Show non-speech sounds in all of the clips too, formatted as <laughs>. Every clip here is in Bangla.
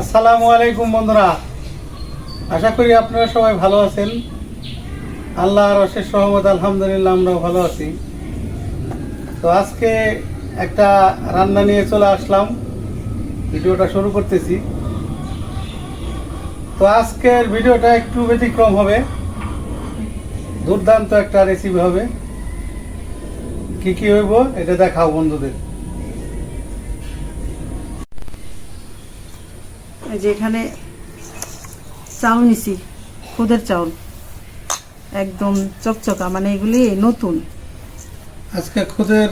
আসসালামু আলাইকুম বন্ধুরা। আশা করি আপনারা সবাই ভালো আছেন। আল্লাহর অশেষ সহমত আলহামদুলিল্লাহ আমরাও ভালো আছি। তো আজকে একটা রান্না নিয়ে চলে আসলাম। ভিডিওটা শুরু করতেছি। তো আজকের ভিডিওটা একটু ব্যতিক্রম হবে। দুর্দান্ত একটা রেসিপি হবে। কি কি হইব, এটা দেখাও বন্ধুদের। এই যে এখানে চাউল নিছি খুদের চাউল। একদম চকচকা মানে এগুলি নতুন। আজকে খুদের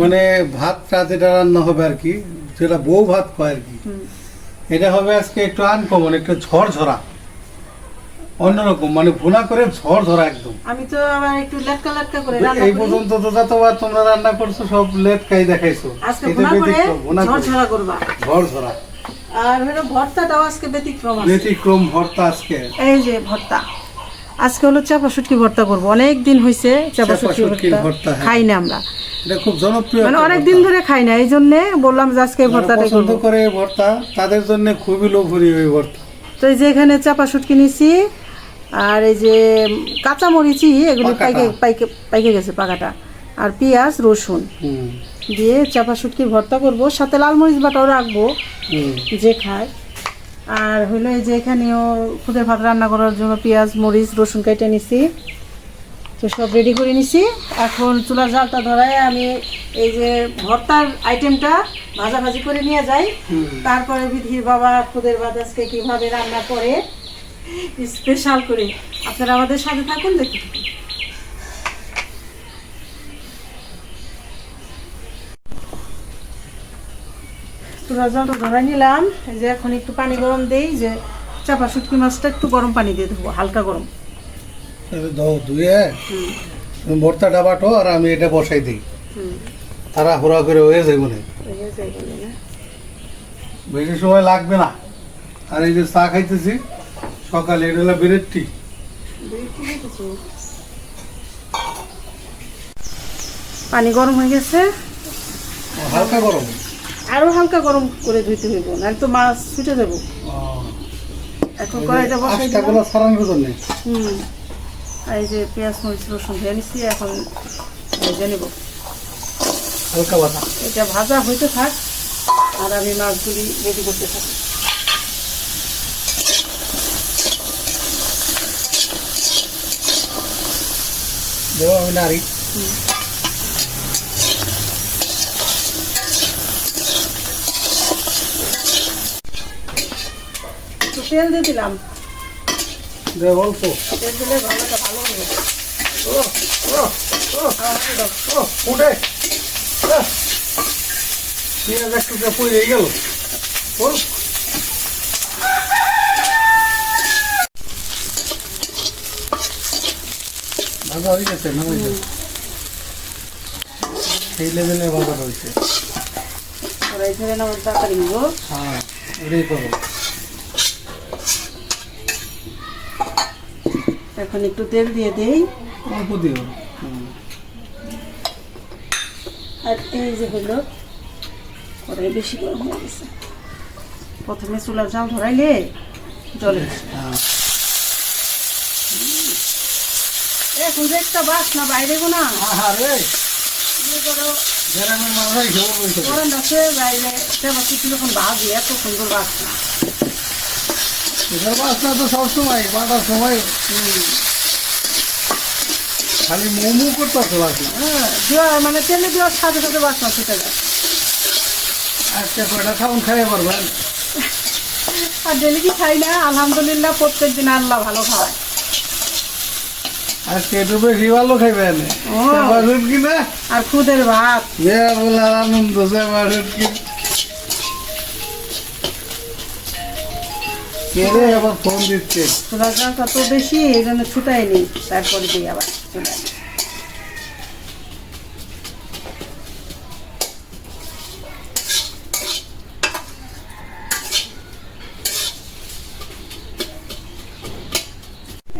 মানে ভাতটা যেটা রান্না হবে আর কি যেটা বউ ভাত কয় আর কি। এটা হবে আজকে একটু আনকমন একটু ঝরঝরা অন্যরকম মানে ভুনা করে ঝড় ধরা একদম। আমি তো আবার একটু লেটকা লেটকা করে রান্না এই পর্যন্ত তো যতবার তোমরা রান্না করছ সব লেটকাই দেখাইছো। আজকে ভুনা করে করে। ঝরঝরা করবা। ঝরঝরা আর হলো ভর্তাটাও আজকে ব্যতিক্রম ব্যতিক্রম ভর্তা আজকে। এই যে ভর্তা। আজকে হলো চাপা শুটকি ভর্তা করব। অনেক দিন হয়েছে চাপা শুটকি ভর্তা হ্যাঁ। খাই না আমরা। এটা খুব জনপ্রিয় মানে অনেক দিন ধরে খাই না এই জন্য বললাম যে আজকে ভর্তাটা পছন্দ করে ভর্তা তাদের জন্য খুবই লোভনীয় এই ভর্তা। তো এই যে এখানে চাপা শুটকি নিছি আর এই যে কাঁচা মরিচি এগুলি। পাইকে পাইকে পাইকে গেছে পাকাটা। আর পেঁয়াজ রসুন। দিয়ে চাপা শুটকির ভর্তা করব সাথে লাল মরিচ বাটাও রাখব যে খায়। আর হলো এই যে এখানেও খুদের ভাত রান্না করার জন্য পেঁয়াজ মরিচ রসুন কেটে নিছি। তো সব রেডি করে নিছি। এখন চুলার জালটা ধরায় আমি এই যে ভর্তার আইটেমটা ভাজাভাজি করে নিয়ে যাই। তারপরে বিধির বাবা খুদের ভাত আজকে কীভাবে রান্না করে স্পেশাল করে। আপনারা আমাদের সাথে থাকুন দেখতে চুলার ধরাই নিলাম। এই যে এখন একটু পানি গরম দেই যে চাপা শুটকি মাছটা একটু গরম পানি দিয়ে দেবো হালকা গরম। ধুয়ে ভর্তাটা বাটো আর আমি এটা বসাই দিই। তারা হুড়া করে হয়ে বলে না? বেশি সময় লাগবে না। আর এই যে চা খাইতেছি সকালে এটা হলো বেরের টি পানি গরম হয়ে গেছে। হালকা গরম। আরও হালকা গরম করে ধুইতে হইব নাহলে তো মাছ ছুটে দেবো এখন কড়াইটা বসাই দিলাম। সারানোর জন্য হুম। এই যে পেঁয়াজ মরিচ রসুন দিয়ে নিচ্ছি এখন ভেজে নেব। হালকা বাতা এটা ভাজা হইতে থাক আর আমি মাছগুলি রেডি করতে থাকি। দেবো আমি নারী একটু তেল দিয়ে দিলাম। অল্প। তেল দিলে ভালোটা ভালো হবে! পেঁয়াজ একটু পড়ে গেল। ও ভাজা হয়ে গেছে না হয়ে গেছে? সেই লেভেলে ভাজা হয়েছে। তাড়াতাড়ি হ্যাঁ এটাই করব এখন একটু তেল দিয়ে দেই। অল্প দিও। আর এই যে হলো কড়াই বেশি গরম হয়ে গেছে। প্রথমে চুলার জাল ধরাইলে জলে হ্যাঁ। এখন যে একটা বাসনা বাইরে গো না? বাইরে তেমন কিছু যখন বাজে এত সুন্দর বাসনা বাসনা তো সবসময় বাটার সময় খালি মোমো করতে হবে বাসনা হ্যাঁ মানে তেলে দেওয়ার সাথে সাথে বাসনা ছুটে যায়। আজকে কয়টা খাউন খাইয়ে পারবেন আর ডেলি কি খাই না? আলহামদুলিল্লাহ প্রত্যেক দিন আল্লাহ ভালো খাওয়ায়। আজকে একটু বেশি ভালো খাইবেন আর খুদের ভাত। আনন্দ সে বাসুর কি আবার ফোন দিচ্ছে। চুলার বেশি এই জন্য ছুটাই নেই তারপরে দিই আবার।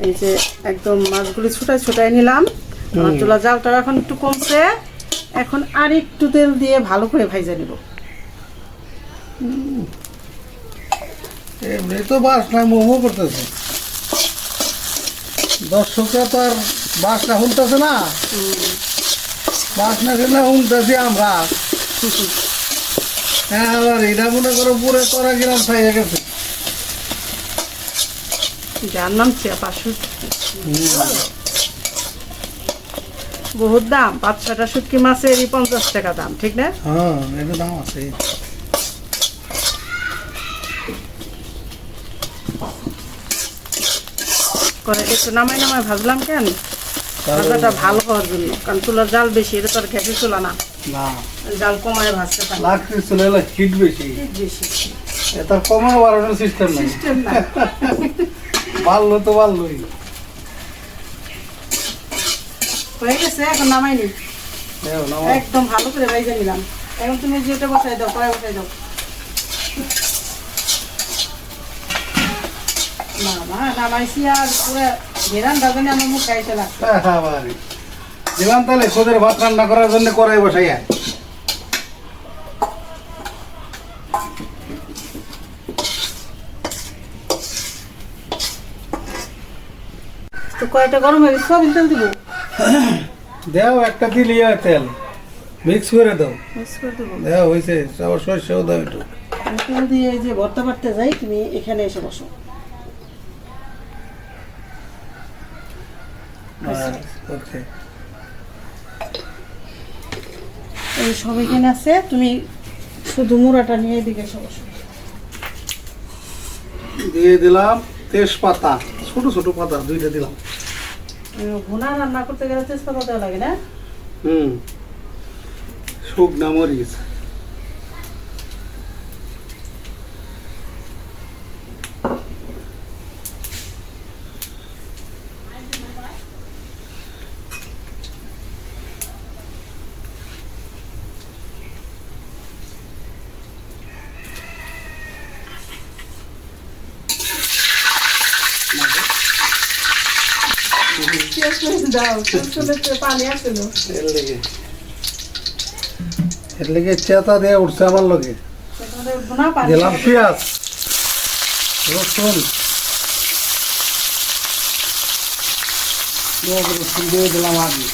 এই যে একদম মাছগুলি ছুটাই ছুটাই নিলাম। চুলা জালটা এখন একটু কমছে। এখন আর একটু তেল দিয়ে ভালো করে ভাইজা নিব। এমনি তো বাসনা মোমো করতেছে। দর্শকরা তো আর বাসনা শুনতেছে না। বাস বাসনা শুনলে শুনতেছি আমরা। হ্যাঁ আবার এটা মনে করো পুরো করা গেলাম খাইয়ে গেছে। যার নাম পাঁচশো। বহুত দাম পাঁচ ছটা শুটকি মাছেরই পঞ্চাশ টাকা দাম ঠিক না? হ্যাঁ এটা দাম আছে। করে একটু নামাই নামাই ভাজলাম কেন? ভাজাটা ভালো হওয়ার জন্য কারণ চুলার জাল বেশি এটা তো আর গ্যাসের চুলা না। জাল কমায় ভাজতে পারি। লাকড়ি চলে এলে হিট বেশি। বেশি। এটা কমানো বাড়ানোর সিস্টেম নেই। বাড়লো তো বাড়লোই। হয়ে গেছে এখন নামাই নি। হ্যাঁ, একদম ভালো করে ভাইজা নিলাম। এখন তুমি যেটা বসাই দাও কড়াই বসাই দাও না মা নামাইছি আর পুরো ঘেরান দাদানি আমার মুখ খাইতে লাগছে হ্যাঁ, হ্যাঁ, বাড়ি। দিলাম তাহলে খোদের ভাত রান্না করার জন্য করাই বসাইয়া তো কয়টা গরম হয়ে গেছে তেল দিব। দেও একটা দিলি তেল মিক্স করে দাও। মিক্স করে দেবো দেও হয়েছে আবার সরষেও দাও একটু। আমি দিয়ে যে ভর্তা পারতে যাই তুমি এখানে এসে বসো। ওকে এই সব এখানে আছে তুমি শুধু মুড়াটা নিয়ে এদিকে দিয়ে দিলাম তেজপাতা ছোট ছোট পাতা দুইটা দিলাম। ভুনা রান্না করতে গেলে তেজপাতা দেওয়া লাগে না? হুম। শুকনা মরিচ। দাও পানি আসলো এর লেগে। এর লেগে চেতা দিয়ে উঠছে আমার লগে। দিলাম পেঁয়াজ রসুন। রসুন দিয়ে দিলাম আগে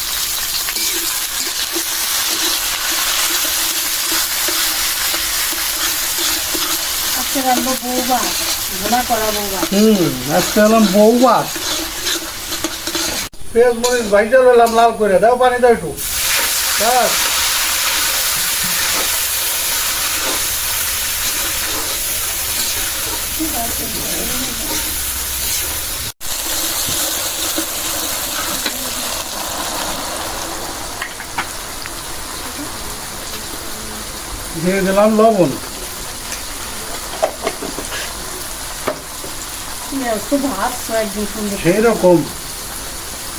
আজকে রান্না বৌবা ভুনা করা বৌবা হুম আজকে হলাম বউ ভাত পেঁয়াজ মরিচ ভাইজা রইলাম লাল করে দাও পানি দাও একটু। ব্যাস। দিয়ে দিলাম লবণ। সেই রকম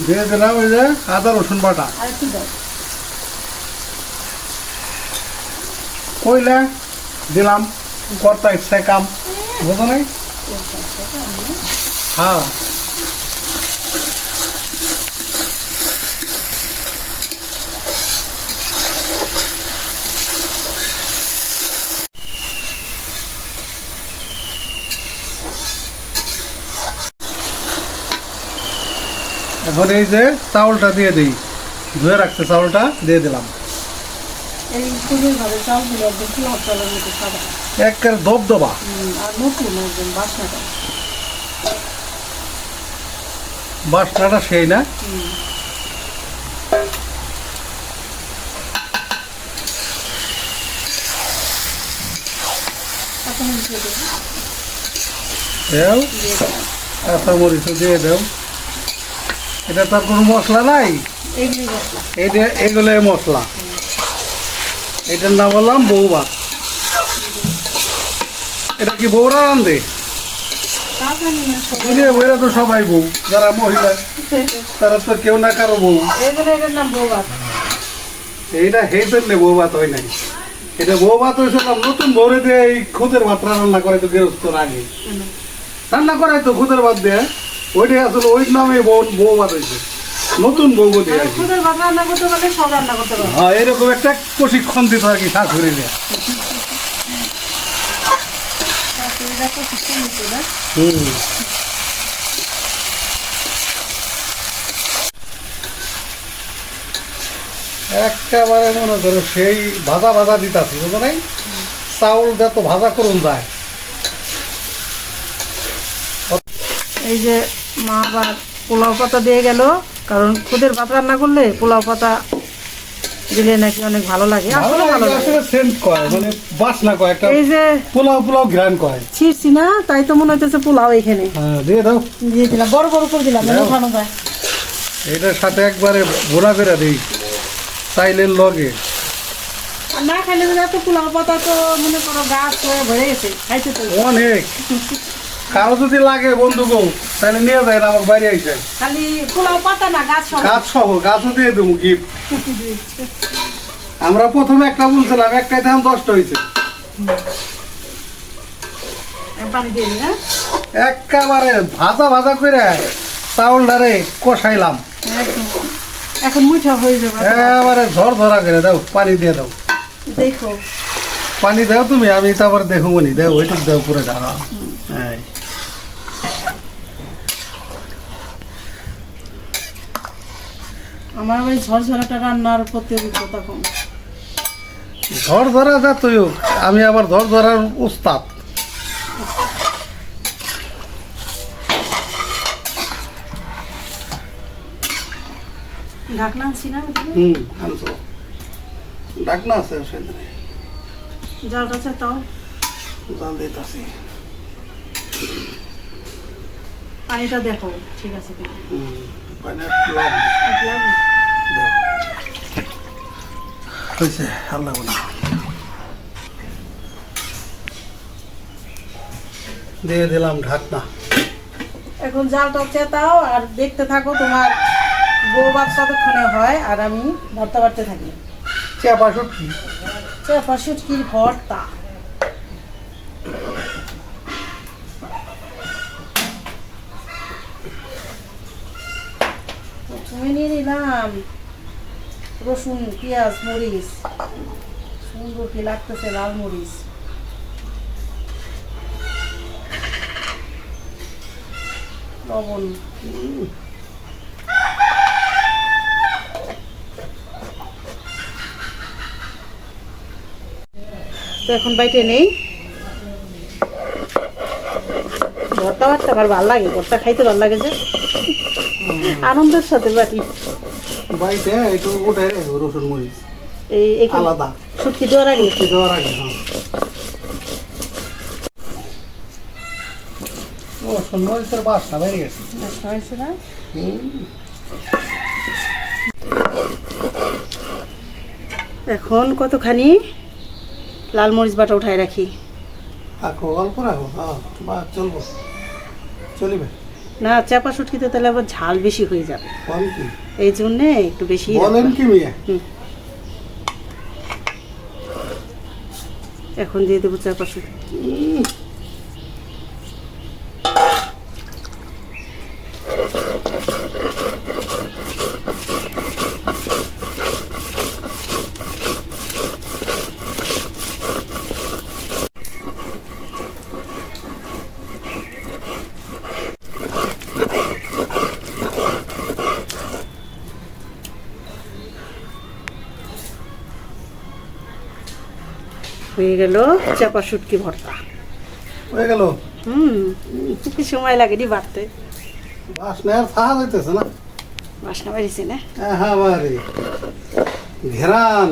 দিয়ে দিলাম ওই যে আদা রসুন বাটা। কইলে দিলাম কর্তা ইচ্ছায় কাম। বুঝো নাই? হ্যাঁ। এখন এই যে চাউলটা দিয়ে দিই। ধুয়ে রাখতে চাউলটা দিয়ে দিলাম। একের দবদবা বাসনাটা। সেই না? দিয়ে দেবো। দেও। দিয়ে দেও। এটা তো কোনো মশলা নাই? এইটা এগুলো মশলা। এটার নাম বললাম বৌবা এটা কি বৌরা রান্ধে তা সবাই। তো বউ যারা মহিলা তারা তো কেউ না কারও বউ। এইটা বউ ভাত হয় নাই। এটা বউ ভাত হয়েছে নতুন বউরে দিয়ে এই খুদের ভাত রান্না করে তো গেরস্ত আগে রান্না করে তো খুদের ভাত দিয়ে ওইটাই আসলে ওই নামে বউ বউ ভাত নতুন বউ দিয়ে পারবে হ্যাঁ এরকম একটা প্রশিক্ষণ দিত আর কি শাশুড়ি দিয়ে তো হুম। একেবারে মনে করো সেই ভাজা ভাজা দিতাছি বুঝো নাই? চাউল যত ভাজা করুন যায়। এই যে মা আবার পোলাও পাতা দিয়ে গেল। কারণ খুদের ভাত রান্না করলে পোলাও পাতা দিলে নাকি অনেক ভালো লাগে। আসলে ভালো আসলে সেন্ট মানে বাসনা কয় একটা এই যে পোলাও পোলাও ঘ্রাণ কয় ছিঁড়ছি না তাই তো মনে হচ্ছে পোলাও এখানে। হ্যাঁ দিয়ে দাও। দিয়ে দিলাম বড় বড় করে দিলাম মানে যায়। এটার সাথে একবারে ঘোরা করে দিই চাইলের লগে। না খাইলে এত পোলাও পাতা তো মনে করো গাছ হয়ে ভরে গেছে খাইতে তো অনেক। <laughs> কারও যদি লাগে বন্ধু গো তাহলে নিয়ে যায় আমার বাড়ি আইসে। খালি পোলাও পাতা না গাছ সব গাছ সহ গাছও দিয়ে দেবো গিফট আমরা প্রথমে একটা বলছিলাম একটাই দাম দশটা হয়েছে। দিই হ্যাঁ? একেবারে ভাজা ভাজা করে চাউলটারে কষাইলাম। এখন মুঠা হয়ে যাবে। একেবারে ঝর ধরা করে দাও পানি দিয়ে দাও। দেখো। পানি দাও তুমি আমি তারপর দেখো মনি দাও ওইটুক দাও পুরো ঢাকা হ্যাঁ আমার ওই ঝরঝরাটা রান্নার প্রতি অভিজ্ঞতা কম। ঝড় ধরা যা তুই আমি আবার ঝড় ধরার উস্তাদ। ঢাকনা আনছি না? হুম আনছো। ডাকনা আছে সেদিনে জালটা চেতাও জাল দিতেছি। পানিটা দেখো ঠিক আছে। দাও। হয়েছে আল্লাহ বলা। দিয়ে দিলাম ঢাকনা। এখন জালটা চেতাও আর দেখতে থাকো তোমার বউ বাদ কতক্ষণে হয় আর আমি ভর্তা বাড়তে থাকি। চেপা শুটকি। চেপা শুটকির ভর্তা। নিলাম রসুন, পেঁয়াজ, মরিচ। সুন্দর কি লাগতেছে লাল মরিচ। তো এখন বাইটে নেই। ভর্তা ভাতটা ভালো লাগে, ভর্তা খাইতে ভালো লাগে যে। আনন্দের সাথে বাটি একটু উঠে রসুন মরিচ। এই এখানে আলাদা। শুটকি দেওয়ার আগে। দেওয়ার আগে হ্যাঁ। রসুন মরিচের গেছে। হয়েছে না? এখন কতখানি? লাল মরিচ বাটা উঠায় রাখি। রাখো অল্প রাখো হ্যাঁ চলবো। চলিবে। না চাপা শুটকিতে তাহলে আবার ঝাল বেশি হয়ে যাবে। এই জন্য একটু বেশি বলেন কি মিয়া? এখন দিয়ে দেবো চাপা শুটকি হয়ে গেল চাপা শুটকি ভর্তা। হয়ে গেল? হুম কি সময় লাগে নি বাড়তে? বাসনা আর থাকা যাইতেছে না। বাসনা বাড়িছে না? হ্যাঁ বারে ঘেরান।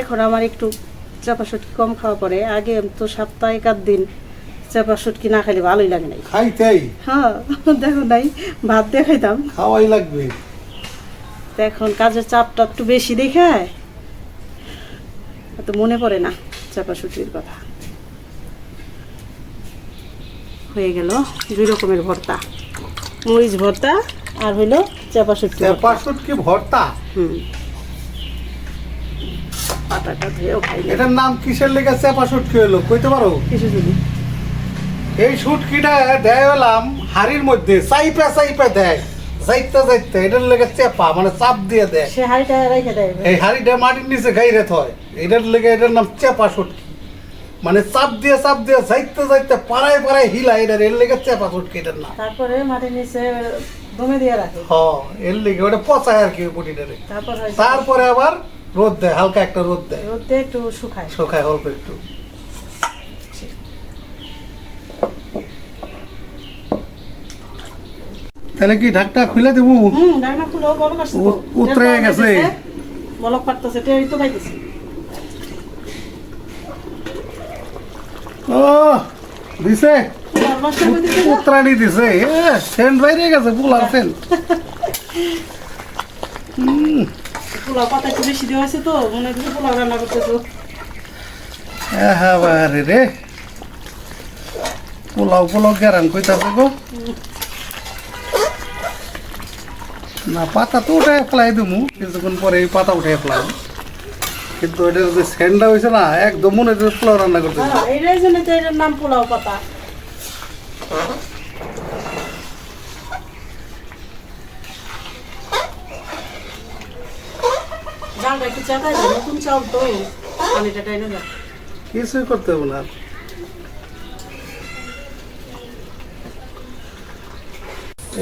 এখন আমার একটু চাপা শুটকি কম খাওয়া পড়ে আগে তো সপ্তাহে এক আধ দিন চাপা শুটকি না খেলে ভালোই লাগে নাই। খাইতেই? হ্যাঁ দেখো নাই ভাত দিয়ে খাইতাম। খাওয়াই লাগবে। এখন কাজের চাপটা একটু বেশি দেখে তো মনে পড়ে না চাপা শুটকির কথা। হয়ে গেল দুই রকমের ভর্তা। মরিচ ভর্তা আর হইল চাপা ভর্তা। চেপা ভর্তা? হুম। পাতাটা ধুয়েও খাইলে এটার নাম কিসের লেগে চেপা হলো? কইতে পারো? কিছু যদি এই শুটকিটা দেয় হলাম হাড়ির মধ্যে চাইপা চাইপা দেয়। যাইতে যাইতে এটার লেগে চেপা মানে চাপ দিয়ে দেয়। সে হাড়িটা রেখে দেয়। এই হাড়িটা মাটির নিচে গাইরে থয়। এটার লেগে এটার নাম চেপা শুটকি মানে চাপ দিয়ে চাপ দিয়ে যাইতে যাইতে পাড়ায় পাড়ায় হিলা এটা এর লেগে চেপা ফুটকে এটার না তারপরে মাটির নিচে দমে দিয়ে রাখে। হ এর লেগে ওটা পচায় আর কি তারপর আবার রোদ দেয় হালকা একটা রোদ দেয়। রোদে একটু শুকায়। শোকায় অল্প একটু। তাহলে কি ঢাকটা খুলে দেবো? উতরে গেছে। পাইতেছে, বলক পারতেছে তো পাইতেছে। ও দিছে। উত্তরাণী দিছে। সেন্ট বাইরে গেছে পোলার সেন্ট। পাতা একটু বেশি দেওয়া আছে তো মনে রান্না করতেছো। এবারে রে। পোলাও পোলাও গেরান গো। না পাতা তো উঠে ফেলাই দেবো কিছুক্ষণ পরে পাতা উঠে ফেলাই কিন্তু এটা যে হয়েছে না একদম মনে হচ্ছে পোলাও রান্না করতে জন্য তো এটার নাম পোলাও পাতা। কিছুই করতে হবে না।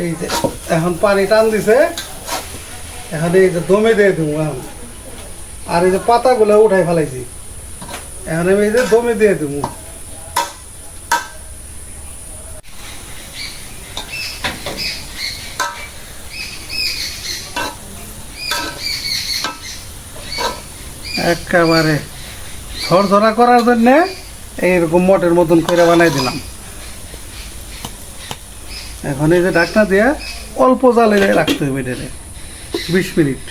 এই যে এখন পানি টান দিছে এখন এই যে দমে দিয়ে দেবো এখন আর এই যে পাতাগুলো উঠাই ফেলাইছি। এখন আমি এই যে দমে দিয়ে দেবো একেবারে ঝরঝরা করার জন্য এইরকম মটের মতন করে বানাই দিলাম। এখন এই যে ডাকনা দিয়ে অল্প জালে রাখতে হবে এটারে বিশ মিনিট।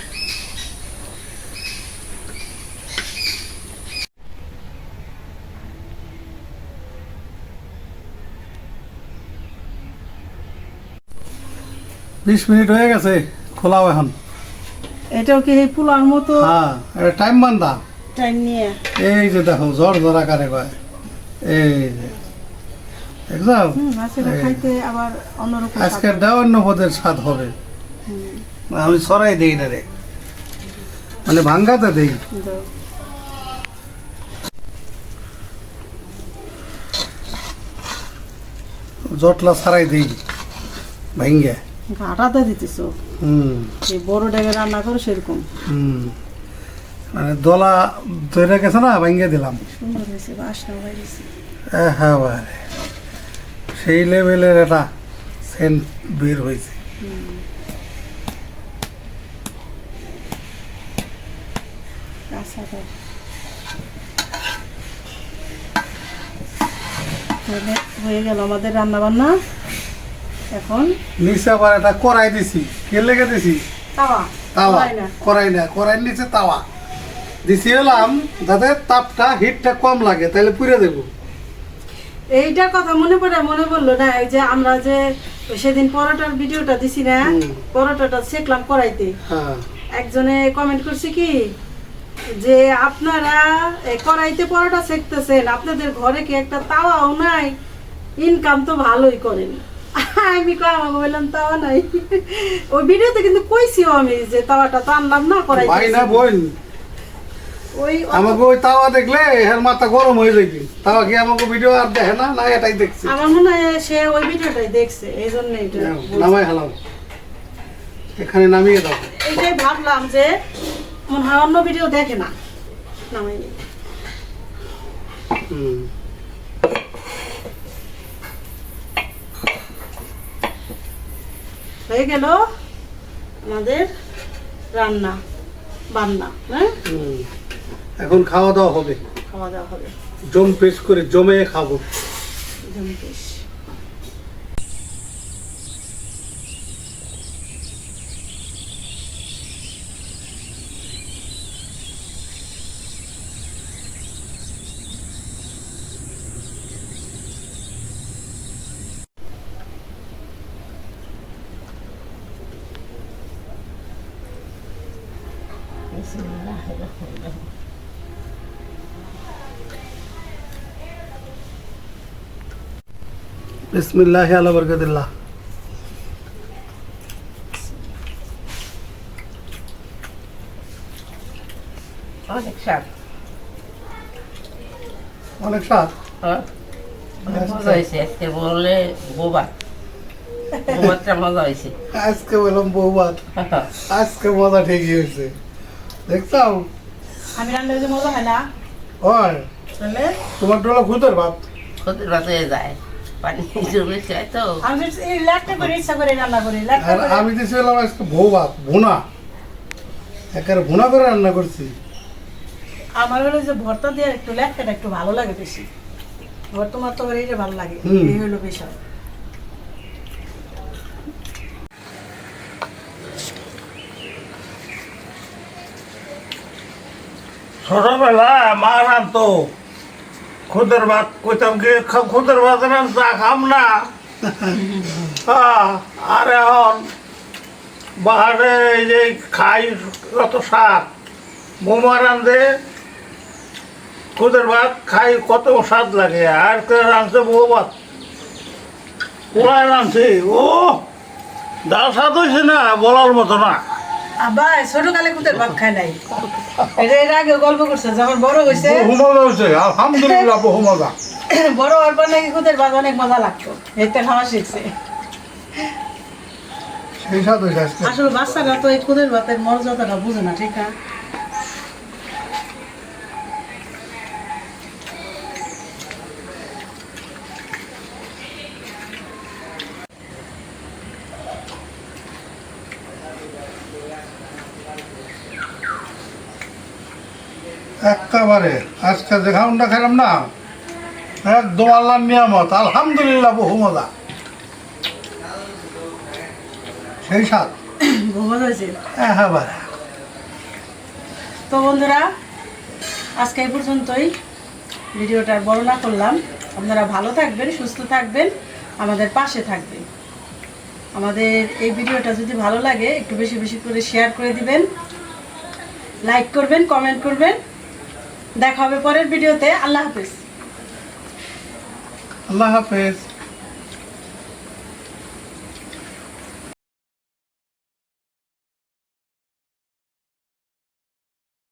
বিশ মিনিট হয়ে গেছে খোলাও এখন। এটাও কি এই পোলার মতো? হ্যাঁ এটা টাইম বান্ধা টাইম নিয়ে? এই যে দেখো জ্বর জরা কারে কয়। এই যে দেখছ। আজকের দেওয়ান্ন পদের স্বাদ হবে। আমি সরাই দেই না রে। মানে ভাঙ্গাতে দেই। জটলা ছাড়াই দেই ভাঙ্গে। আটাতে দিতেছো। এই বড় ডেগে রান্না করো সেরকম। মানে দলা ধরে গেছে না ভাঙ্গে দিলাম। সুন্দর হয়েছে বাসনা বাইরেছে হ্যাঁ সেই লেভেলের একটা সেন্ট বের হয়েছে। আচ্ছা হয়ে গেল আমাদের রান্না বান্না এখন? নিচে আবার একটা কড়াই দিছি। কে লেগে দিছি? তাওয়া। তাওয়া। কড়াই না। কড়াইয়ের নিচে তাওয়া। দিছি এলাম যাতে তাপটা হিটটা কম লাগে তাহলে পুড়ে দেবো। এইটার কথা মনে পড়ে মনে পড়ল না? এই যে আমরা যে সেদিন পরোটার ভিডিওটা দিছি না পরোটাটা সেকলাম করাইতে হ্যাঁ। একজনে কমেন্ট করছে কি যে আপনারা এই কড়াইতে পরোটা সেকতেছেন আপনাদের ঘরে কি একটা তাওয়াও নাই? ইনকাম তো ভালোই করেন। আমি কই আমাকে বললাম তাওয়া নাই। ওই ভিডিওতে কিন্তু কইছিও আমি যে তাওয়াটা তো আনলাম না করাইতে ভাই না বোন। ওই আমাকে ওই তাওয়া দেখলে এর মাথা গরম হয়ে যাবে তাওয়া কি আমাকে ভিডিও আর দেখে না? না এটাই দেখছি। আমার মনে হয় সে ওই ভিডিওটাই দেখছে এই জন্য এটা নামাই হালাম। এখানে নামিয়ে দাও। এইটাই ভাবলাম যে মনে হয় অন্য ভিডিও দেখে না। নামাই। হুম। হয়ে গেল আমাদের রান্না বান্না হ্যাঁ? এখন খাওয়া দাওয়া হবে। খাওয়া দাওয়া হবে। জম পেশ করে জমে খাব। জমতেশ বিসমিল্লাহ আলা বরকতিল্লাহ। অনেক স্বাদ। অনেক স্বাদ? হ্যাঁ? মজা হয়েছে আজকে বললে বোবা বোবারটা মজা হয়েছে। আজকে বললাম বৌবাদ আজকে মজা ঠিকই হয়েছে। দেখতাম। আমি রান্না করতে মজা হয় না? ওই তাহলে? তোমার ডোলা খুদের ভাত। বাতে যায়। পানি জমে যায় তো। আমি এই ল্যাটটা করে ইচ্ছা করে রান্না করি আর আমি আজকে বউ ভাত ভুনা। একেবারে ভুনা করে রান্না করছি। আমার হলো যে ভর্তা দিয়ে একটু ল্যাটটা একটু ভালো লাগে বেশি। আবার তোমার তো এইটা ভালো লাগে। হুম। এই হলো বিষয়। ছোটবেলা মা রানতো খুদের ভাত কইতাম কি খা- খুদের ভাত রান চা খাম না। <laughs> আর এখন বাহারে এই যে খাই কত স্বাদ বোমা রান্ধে খুদের ভাত খাই কত স্বাদ লাগে আর কে রাঁধছে বউ ভাত? ওরাই রাঁধছে? ও যা স্বাদ হয়েছে না বলার মতো না। আবার ছোটকালে কুতের ভাত খায় নাই। এটা এর আগে গল্প করছে যখন বড় হয়েছে বহু মজা হয়েছে আলহামদুলিল্লাহ বহু মজা। বড় হওয়ার পর নাকি কুতের ভাত অনেক মজা লাগতো। এতে খাওয়া শিখছে। আসলে বাচ্চারা তো এই কুদের ভাতের মর্যাদাটা বুঝে না ঠিক না? একেবারে আজকে যে খাউনটা খেলাম না একদম আল্লাহর নিয়ামত আলহামদুলিল্লাহ বহু মজা। সেই স্বাদ। একেবারে তো বন্ধুরা আজকে এই পর্যন্তই। ভিডিওটা বর্ণনা করলাম। আপনারা ভালো থাকবেন সুস্থ থাকবেন আমাদের পাশে থাকবেন। আমাদের এই ভিডিওটা যদি ভালো লাগে একটু বেশি বেশি করে শেয়ার করে দিবেন। লাইক করবেন কমেন্ট করবেন। দেখা হবে পরের ভিডিওতে। আল্লাহ হাফিজ। আল্লাহ হাফেজ।